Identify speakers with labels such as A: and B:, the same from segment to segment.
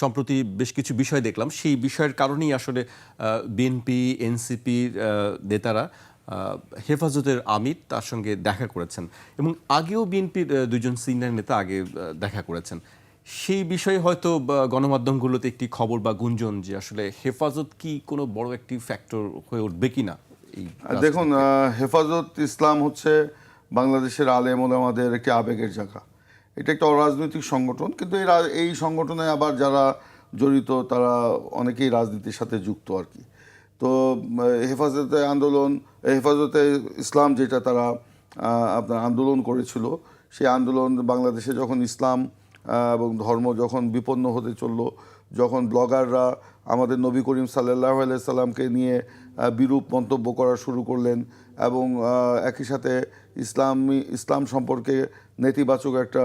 A: সম্প্রতি বেশ কিছু বিষয় দেখলাম। সেই বিষয়ের কারণেই আসলে বিএনপি এনসিপির নেতারা হেফাজতের আমির তার সঙ্গে দেখা করেছেন এবং আগেও বিএনপির দুজন সিনিয়র নেতা আগে দেখা করেছেন। সেই বিষয়ে হয়তো গণমাধ্যমগুলোতে একটি খবর বা গুঞ্জন যে আসলে হেফাজত কি কোনো বড় একটি ফ্যাক্টর হয়ে উঠবে কিনা এই
B: দেখুন হেফাজত ইসলাম হচ্ছে বাংলাদেশের আলেম ওলামাদের একটি আবেগের জায়গা। এটা একটা অরাজনৈতিক সংগঠন, কিন্তু এই এই সংগঠনে আবার যারা জড়িত তারা অনেকেই রাজনীতির সাথে যুক্ত আর কি। তো হেফাজতে আন্দোলন, হেফাজতে ইসলাম যেটা তারা আপনার আন্দোলন করেছিল, সেই আন্দোলন বাংলাদেশে যখন ইসলাম এবং ধর্ম যখন বিপন্ন হতে চলল, যখন ব্লগাররা আমাদের নবী করিম সাল্লাহ সাল্লামকে নিয়ে বিরূপ মন্তব্য করা শুরু করলেন এবং একই সাথে ইসলামী, ইসলাম সম্পর্কে নেতিবাচক একটা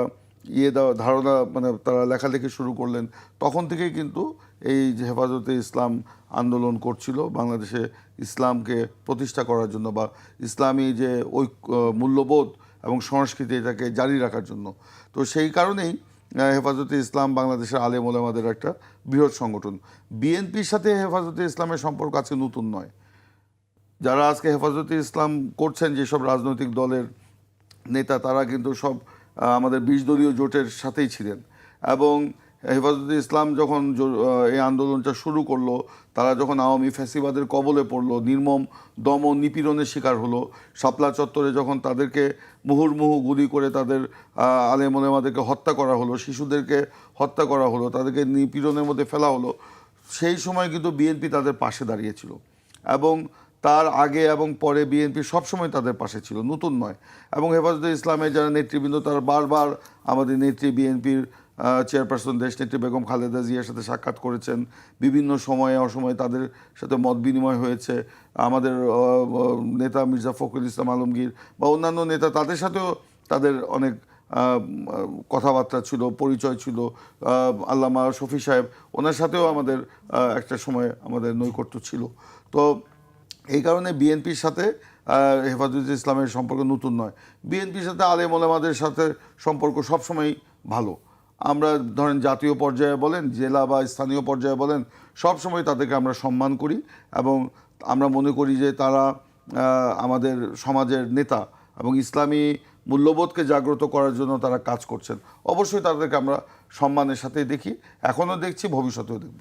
B: ইয়ে দেওয়া, ধারণা মানে তারা লেখালেখি শুরু করলেন, তখন থেকেই কিন্তু এই যে হেফাজতে ইসলাম আন্দোলন করছিল, বাংলাদেশে ইসলামকে প্রতিষ্ঠা করার জন্য বা ইসলামী যে ঐক্য, মূল্যবোধ এবং সংস্কৃতি এটাকে জারি রাখার জন্য। তো সেই কারণেই হেফাজতে ইসলাম বাংলাদেশের আলেম ওলামাদের একটা বৃহৎ সংগঠন। বিএনপির সাথে হেফাজতে ইসলামের সম্পর্ক আছে নতুন নয়। যারা আজকে হেফাজতে ইসলাম করছেন, যেসব রাজনৈতিক দলের নেতা, তারা কিন্তু সব আমাদের বিশ দলীয় জোটের সাথেই ছিলেন। এবং হেফাজতে ইসলাম যখন এই আন্দোলনটা শুরু করল তারা যখন আওয়ামী ফ্যাসিবাদের কবলে পড়ল নির্মম দমন নিপীড়নের শিকার হলো শাপলা চত্বরে যখন তাদেরকে মুহুর্মুহু গুলি করে তাদের আহ, আলেম ওলেমাদেরকে হত্যা করা হলো শিশুদেরকে হত্যা করা হলো তাদেরকে নিপীড়নের মধ্যে ফেলা হলো সেই সময় কিন্তু বিএনপি তাদের পাশে দাঁড়িয়েছিল। এবং তার আগে এবং পরে বিএনপি সবসময় তাদের পাশে ছিল, নতুন নয়। এবং হেফাজতে ইসলামের যারা নেতৃবৃন্দ, তারা বারবার আমাদের নেত্রী বিএনপির চেয়ারপারসন দেশনেত্রী বেগম খালেদা জিয়ার সাথে সাক্ষাৎ করেছেন। বিভিন্ন সময়ে, অসময়ে তাদের সাথে মত বিনিময় হয়েছে। আমাদের নেতা মির্জা ফখরুল ইসলাম আলমগীর বা অন্যান্য নেতা, তাদের সাথেও তাদের অনেক কথাবার্তা ছিল, পরিচয় ছিল। আল্লামা শফি সাহেব, ওনার সাথেও আমাদের একটা সময় আমাদের নৈকট্য ছিল। তো এই কারণে বিএনপির সাথে হেফাজতে ইসলামের সম্পর্ক নতুন নয়। বিএনপির সাথে আলেম ওলামাদের সাথে সম্পর্ক সবসময় ভালো। আমরা ধরেন জাতীয় পর্যায়ে বলেন, জেলা বা স্থানীয় পর্যায়ে বলেন, সবসময় তাদেরকে আমরা সম্মান করি এবং আমরা মনে করি যে তারা আমাদের সমাজের নেতা এবং ইসলামী মূল্যবোধকে জাগ্রত করার জন্য তারা কাজ করছেন। অবশ্যই তাদেরকে আমরা সম্মানের সাথেই দেখি। এখনও দেখছি, ভবিষ্যতেও দেখব।